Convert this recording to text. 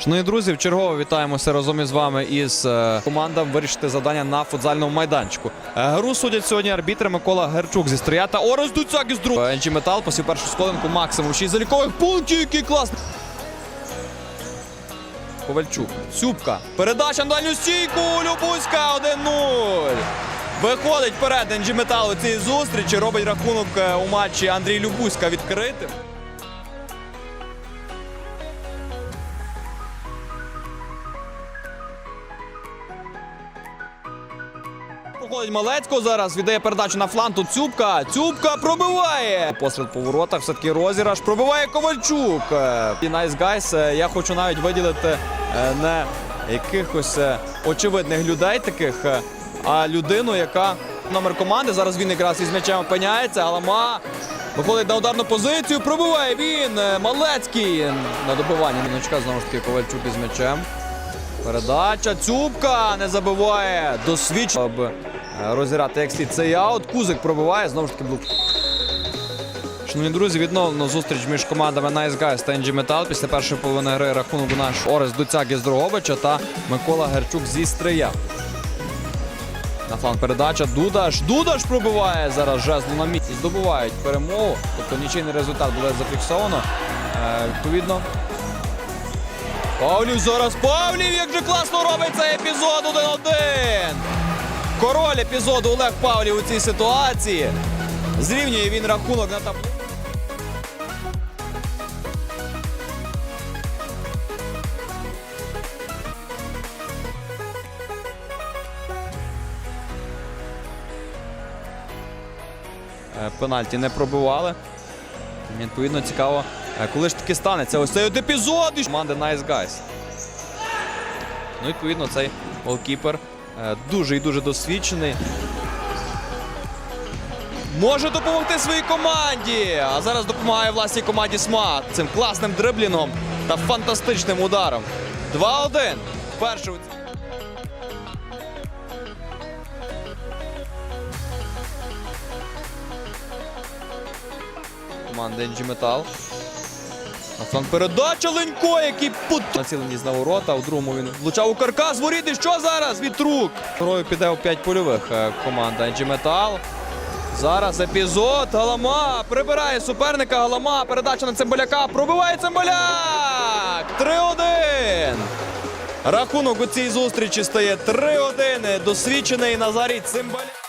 Шановні друзі, вчергово вітаємося разом із вами із е, командою вирішити завдання на футзальному майданчику. Е, Гру судять сьогодні арбітри Микола Герчук зі Стрия та Орес Дуцяк із другого. Енджі Метал посів першу сходинку максимум. Шість залікових пунктів, який класний. Ковальчук. Цюбка. Передача на дальню стійку. Любузька 1-0. Виходить вперед Енджі Метал у цій зустрічі. Робить рахунок е, у матчі Андрій Любузька відкритим. Проходить Малецько зараз, віддає передачу на фланг. Тут Цюбка. Цюбка пробиває. Посеред по воротах, все-таки розіграш. Пробиває Ковальчук. Е, І Найс Гайс. е, Я хочу навіть виділити е, не якихось очевидних людей таких, а людину, яка номер команди. Зараз він якраз із м'ячем опиняється. Алама виходить на ударну позицію. Пробиває він. Малецький на добивання. Міночка знову ж таки Ковальчук із м'ячем. Передача Цюбка не забиває. Досвідчено, розіграти як слід цей аут. Кузик пробиває, знову ж таки блок. Шановні друзі, відновлено зустріч між командами Nice Guys та NG Metal. Після першої половини гри рахунок наш Орес Дуцяк із Дрогобича та Микола Герчук зі Стрия. На фланг передача. Дудаш. Дудаш пробиває зараз жезл на місці. Здобувають перемогу. Тобто нічийний результат буде зафіксовано. Е, відповідно, Павлів зараз Павлів, як же класно робить цей епізод 1-1. Король епізоду Олег Павлів у цій ситуації. Зрівнює він рахунок на табло. Е, Пенальті не пробивали. Відповідно, цікаво, е, коли ж таки станеться ось цей от епізод команди Nice Guys. Ну, відповідно, цей голкіпер дуже і дуже досвідчений. Може допомогти своїй команді. А зараз допомагає власній команді Смат цим класним дриблінгом та фантастичним ударом. 2-1. Перший. Команда NG Metal. На передача Ленько, який пут... націленість на ворота. У другому він влучав у каркас. Воріти. Що зараз? Від рук. Грою піде у 5 польових е, команда NG Metal. Зараз епізод. Галама прибирає суперника. Галама. Передача на Цимбаляка. Пробиває Цимбаляк. 3-1. Рахунок у цій зустрічі стає 3-1. Досвідчений Назарій Цимбаляк.